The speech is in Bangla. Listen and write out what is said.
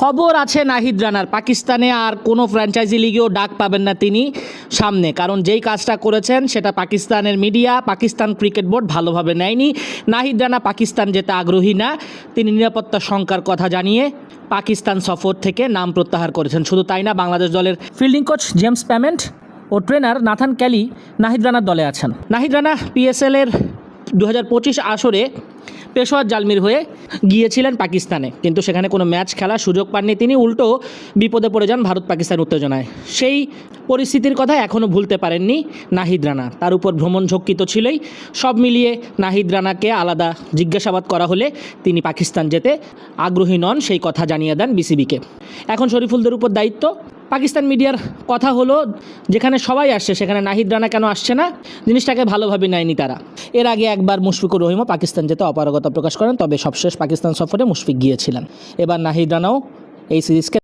খবর আছে নাহিদ রানার। পাকিস্তানে আর কোনো ফ্র্যাঞ্চাইজি লিগেও ডাক পাবেন না তিনি সামনে। কারণ যেই কাজটা করেছেন, সেটা পাকিস্তানের মিডিয়া, পাকিস্তান ক্রিকেট বোর্ড ভালোভাবে নেয়নি। নাহিদ রানা পাকিস্তান যেতে আগ্রহী না। তিনি নিরাপত্তা শঙ্কার কথা জানিয়ে পাকিস্তান সফর থেকে নাম প্রত্যাহার করেছেন। শুধু তাই না, বাংলাদেশ দলের ফিল্ডিং কোচ জেমস প্যামেন্ট ও ট্রেনার নাথান ক্যালি নাহিদ রানার দলে আছেন। নাহিদ রানা পিএসএল এর দু হাজার পঁচিশ আসরে পেশোয়ার জালমির হয়ে গিয়েছিলেন পাকিস্তানে। কিন্তু সেখানে কোনো ম্যাচ খেলার সুযোগ পাননি তিনি, উল্টো বিপদে পড়ে যান ভারত পাকিস্তান উত্তেজনায়। সেই পরিস্থিতির কথা এখনও ভুলতে পারেননি নাহিদ রানা। তার উপর ভ্রমণ ঝক্কি তো ছিলই। সব মিলিয়ে নাহিদ রানাকে আলাদা জিজ্ঞাসাবাদ করা হলে তিনি পাকিস্তান যেতে আগ্রহী নন, সেই কথা জানিয়ে দেন বিসিবিকে। এখন শরীফুলদের উপর দায়িত্ব। পাকিস্তান মিডিয়ার কথা হলো, যেখানে সবাই আসছে, সেখানে নাহিদ রানা কেন আসছে না? জিনিসটাকে ভালোভাবে নেয়নি তারা। এর আগে একবার মুশফিকুর রহিমও পাকিস্তান যেতে অপারগতা প্রকাশ করেন, তবে সবশেষ পাকিস্তান সফরে মুশফিক গিয়েছিলেন। এবার নাহিদ রানাও এই সিরিজকে